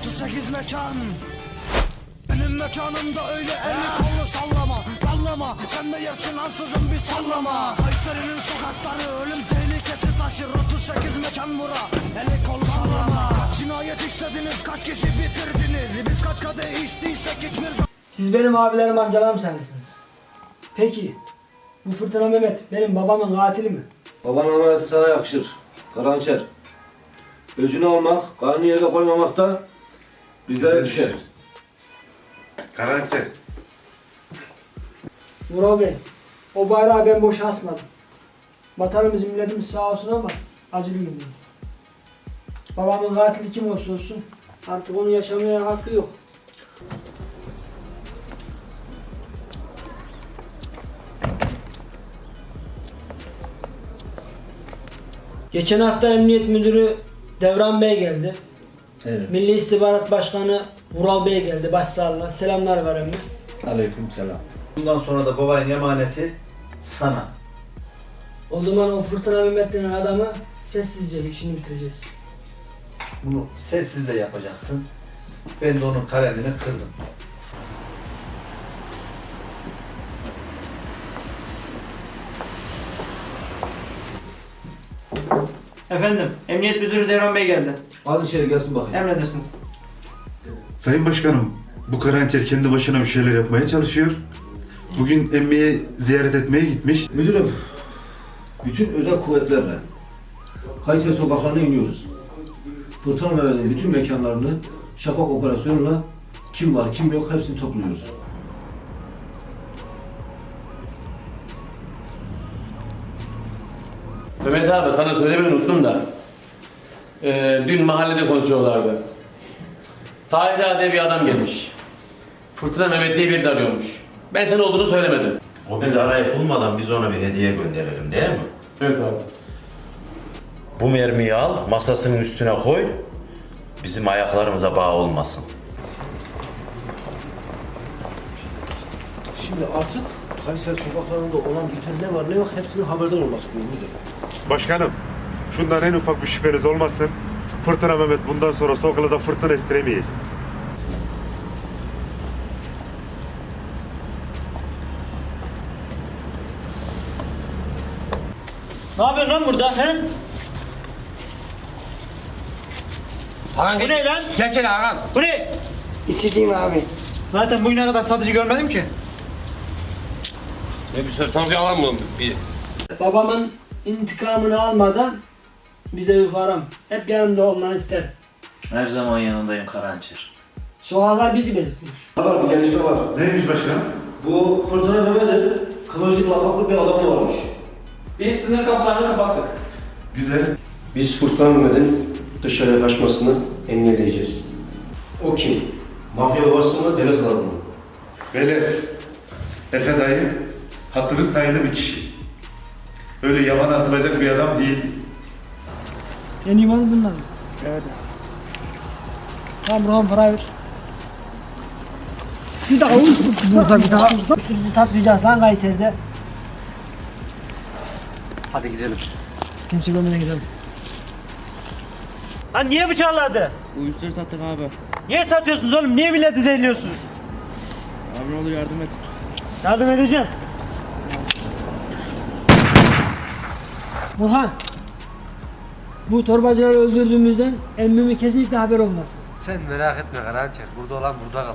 38 mekan Benim mekanımda öyle elli kollu sallama Sallama sen de yersin ansızın bir sallama Kayseri'nin sokakları ölüm tehlikesi taşır 38 mekan bura Eli kolu sallama Kaç cinayet işlediniz kaç kişi bitirdiniz Biz kaç kadeh içtiysek hiçbir zaman Siz benim abilerim amcalarım sanırsınız. Peki bu Fırtına Mehmet benim babamın katili mi? Baban ameliyatı sana yakışır. Karançer. Öcünü almak, karnını yere koymamak da bizlere düşer. Karançer. Vural Bey o bayrağı ben boşa asmadım. Vatanımız milletimiz sağ olsun ama acılı gündeyiz. Babamın katili kim olsa olsun artık onun yaşamaya hakkı yok. Geçen hafta Emniyet Müdürü Devran Bey geldi. Evet. Milli İstihbarat Başkanı Vural Bey geldi başsağlığa. Selamlar var emmi. Aleyküm selam. Bundan sonra da babanın emaneti sana. O zaman o Fırtına Mehmet denen adamı sessizce işini bitireceğiz. Bunu sessiz de yapacaksın. Ben de onun kalemini kırdım. Efendim, Emniyet Müdürü Devran Bey geldi. Al içeri gelsin bakayım. Emredersiniz. Sayın Başkanım, bu Karançer kendi başına bir şeyler yapmaya çalışıyor. Bugün emmiye ziyaret etmeye gitmiş. Müdürüm, bütün özel kuvvetlerle Kayseri sokaklarına iniyoruz. Fırtına Mehmet'in bütün mekanlarını şafak operasyonuyla kim var kim yok hepsini topluyoruz. Mehmet abi sana söylemeyi unuttum da. Ee, dün mahallede konuşuyorlardı. Tahir Ağa diye bir adam gelmiş. Fırtına Mehmet diye birini arıyormuş. Ben sen olduğunu söylemedim. O bizi arayıp bulmadan biz ona bir hediye gönderelim değil mi? Evet abi. Bu mermiyi al, masasının üstüne koy. Bizim ayaklarımıza bağ olmasın. Şimdi artık Kayseri sokaklarında olan biten ne var ne yok hepsini haberdar olmak istiyorum müdür. Başkanım, şundan en ufak bir şüpheniz olmasın. Fırtına Mehmet bundan sonra sokakta fırtına estiremeyecek. Ne yapıyorsun lan burada he? Bu ne lan? Çekil Hakan. Bu ne? İçeceğim abi. Zaten bugüne kadar satıcı görmedim ki. Ne bir söz sonra yalan mı? Bir... Babamın intikamını almadan bize uyku aram. Hep yanımda olmanı ister. Her zaman yanındayım Karançer. Sokaklar bizi belirtiyor. Var bir gelişme var. Neymiş başkanım? Bu Fırtına Mehmet'in Kıvırcık lakaplı bir adamı varmış. Biz sınır kapılarını kapattık. Güzel. Biz Furkan Mehmet'in dışarıya kaçmasını engelleyeceğiz. O kim? Mafya babası mı, devlet adamı mı? Beyler, Efe dayı hatırı sayılı bir kişi. Öyle yabana atılacak bir adam değil. En iyi malı bunlar. Evet. Tamam Burhan para ver. Bir daha uyuştur. Burada bir daha. Uyuşturucu satmayacağız lan Kayseri'de. Hadi gidelim. Kimse görmeden gidelim. Lan niye bıçakladı? Uyuşturucu sattık abi. Niye satıyorsunuz oğlum? Niye milleti zehirliyorsunuz? Abi ne olur yardım et. Yardım edeceğim. Burhan. Bu torbacıları öldürdüğümüzden emmimin kesinlikle haber olmaz. Sen merak etme Karançer. Burada olan burada kal.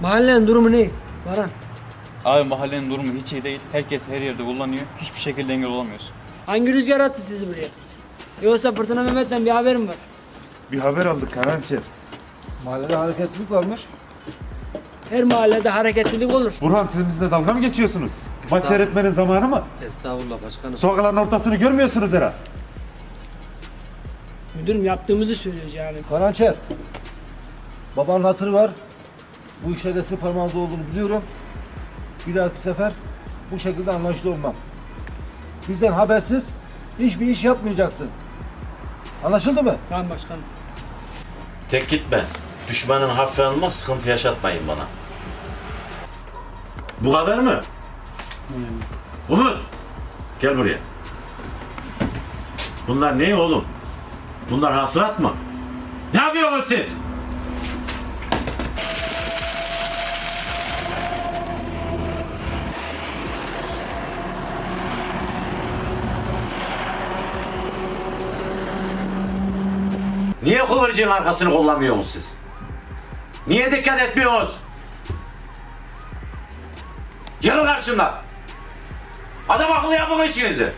Mahallenin durumu ne? Baran. Abi mahallenin durumu hiç iyi değil. Herkes her yerde kullanıyor. Hiçbir şekilde engel olamıyorsun. Hangi rüzgar attı sizi buraya? Yoksa Fırtına Mehmet'ten bir haberim var. Bir haber aldık Karançer. Mahallede hareketlilik varmış. Her mahallede hareketlilik olur. Burhan siz bizle dalga mı geçiyorsunuz? Maç seyretmenin zamanı mı? Estağfurullah başkanım. Sokakların ortasını görmüyorsunuz herhalde. Müdürüm yaptığımızı söylüyoruz yani. Karançer. Babanın hatırı var. Bu işlerde sizin parmağınızda olduğunu biliyorum. Bir dahaki sefer bu şekilde anlaşılı olmam. Bizden habersiz hiçbir iş yapmayacaksın. Anlaşıldı mı? Tamam başkanım. Tek gitme. Düşmanın hafife alma, sıkıntı yaşatmayın bana. Bu kadar mı? Umut! Gel buraya. Bunlar ne oğlum? Bunlar hasılat mı? Ne yapıyorsunuz siz? Niye kıvırcığın arkasını kullanmıyorsunuz siz? Niye dikkat etmiyorsunuz? Yıkıl karşımdan. Adam akıllı yapın işinizi.